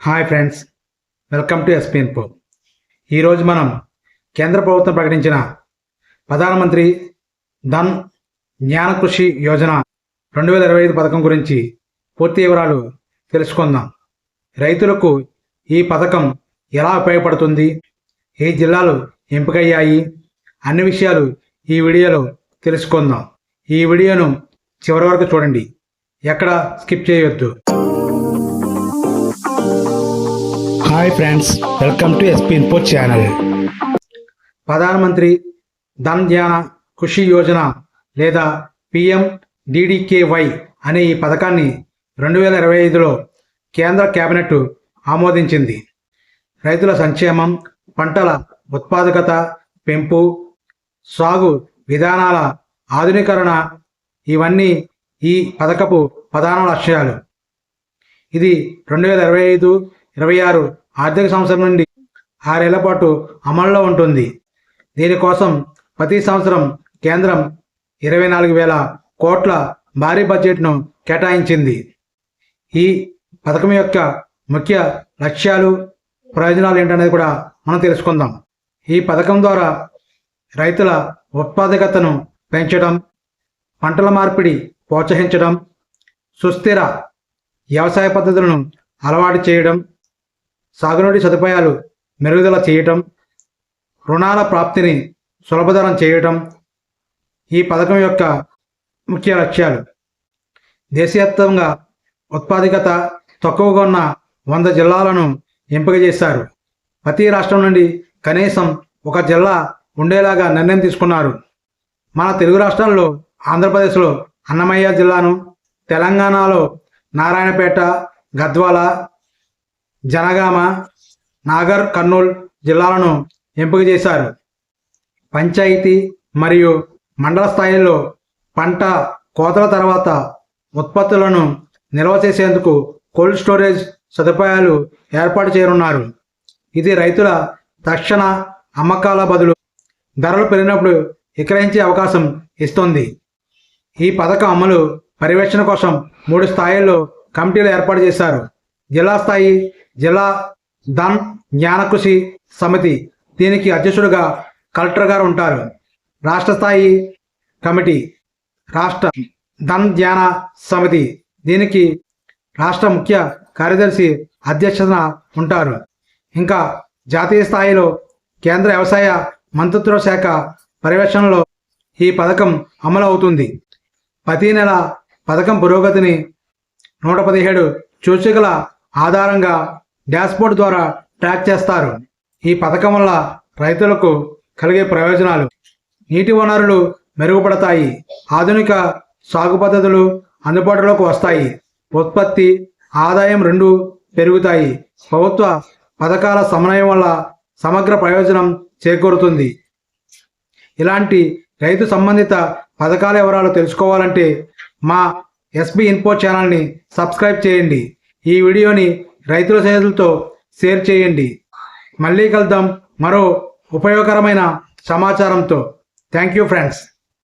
Hi friends welcome to SP info. ఈరోజు మనం కేంద్ర ప్రభుత్వం ప్రకటించిన ప్రధానమంత్రి ధన్ జ్ఞాన కృషి యోజన రెండు వేల ఇరవై ఐదు పథకం గురించి పూర్తి వివరాలు తెలుసుకుందాం. రైతులకు ఈ పథకం ఎలా ఉపయోగపడుతుంది? ఏ జిల్లాలు ఎంపికయ్యాయి? అన్ని విషయాలు ఈ వీడియోలో తెలుసుకుందాం. ఈ వీడియోను చివరి వరకు చూడండి. ఎక్కడ స్కిప్ చేయొద్దు. Hi friends welcome to SP info channel ప్రధానమంత్రి ధన్ ధ్యాన కృషి యోజన లేదా పిఎం డిడికేవై అనే ఈ పథకాన్ని రెండు వేల ఇరవై ఐదులో కేంద్ర కేబినెట్ ఆమోదించింది. రైతుల సంక్షేమం పంటల ఉత్పాదకత పెంపు సాగు విధానాల ఆధునీకరణ ఇవన్నీ ఈ పథకపు ప్రధాన లక్ష్యాలు. ఇది రెండు వేల ఇరవై ఐదు ఇరవై ఆరు ఆర్థిక సంవత్సరం నుండి ఆరేళ్ళ పాటు అమల్లో ఉంటుంది. దీనికోసం ప్రతి సంవత్సరం కేంద్రం ఇరవై నాలుగు వేల కోట్ల భారీ బడ్జెట్ను కేటాయించింది. ఈ పథకం యొక్క ముఖ్య లక్ష్యాలు ప్రయోజనాలు ఏంటనేది కూడా మనం తెలుసుకుందాం. ఈ పథకం ద్వారా రైతుల ఉత్పాదకతను పెంచడం పంటల మార్పిడి ప్రోత్సహించడం సుస్థిర వ్యవసాయ పద్ధతులను అలవాటు చేయడం సాగునీటి సదుపాయాలు మెరుగుదల చేయటం రుణాల ప్రాప్తిని సులభతరం చేయటం ఈ పథకం యొక్క ముఖ్య లక్ష్యాలు. దేశీయత్వంగా ఉత్పాదికత తక్కువగా ఉన్న వంద జిల్లాలను ఎంపిక చేశారు. ప్రతి రాష్ట్రం నుండి కనీసం ఒక జిల్లా ఉండేలాగా నిర్ణయం తీసుకున్నారు. మన తెలుగు రాష్ట్రాల్లో ఆంధ్రప్రదేశ్లో అన్నమయ్య జిల్లాను తెలంగాణలో నారాయణపేట గద్వాల జనగామ నాగర్ కర్నూల్ జిల్లాలను ఎంపిక చేశారు. పంచాయతీ మరియు మండల స్థాయిలో పంట కోతల తర్వాత ఉత్పత్తులను నిల్వ చేసేందుకు కోల్డ్ స్టోరేజ్ సదుపాయాలు ఏర్పాటు చేయనున్నారు. ఇది రైతుల తక్షణ అమ్మకాల బదులు ధరలు పెరిగినప్పుడు విక్రయించే అవకాశం ఇస్తుంది. ఈ పథకం అమలు పర్యవేక్షణ కోసం మూడు స్థాయిల్లో కమిటీలు ఏర్పాటు చేశారు. జిల్లా స్థాయి జిల్లా ధన్ జ్ఞానకృషి సమితి దీనికి అధ్యక్షుడిగా కలెక్టర్ గారు ఉంటారు. రాష్ట్ర స్థాయి కమిటీ రాష్ట్ర ధన్ ధ్యాన సమితి దీనికి రాష్ట్ర ముఖ్య కార్యదర్శి అధ్యక్షతన ఉంటారు. ఇంకా జాతీయ స్థాయిలో కేంద్ర వ్యవసాయ మంత్రిత్వ శాఖ పర్యవేక్షణలో ఈ పథకం అమలు అవుతుంది ప్రతి నెల పథకం పురోగతిని నూట పదిహేడు సూచికల ఆధారంగా డాష్బోర్డ్ ద్వారా ట్రాక్ చేస్తారు. ఈ పథకం వల్ల రైతులకు కలిగే ప్రయోజనాలు నీటి వనరులు మెరుగుపడతాయి. ఆధునిక సాగు పద్ధతులు అందుబాటులోకి వస్తాయి. ఉత్పత్తి ఆదాయం రెండు పెరుగుతాయి. ప్రభుత్వ పథకాల సమన్వయం వల్ల సమగ్ర ప్రయోజనం చేకూరుతుంది. ఇలాంటి రైతు సంబంధిత పథకాల వివరాలు తెలుసుకోవాలంటే మా ఎస్బి ఇన్ఫో ఛానల్ని సబ్స్క్రైబ్ చేయండి. ఈ వీడియోని రైతుల స్నేహితులతో షేర్ చేయండి. మళ్ళీ కలుద్దాం మరో ఉపయోగకరమైన సమాచారంతో. Thank you friends.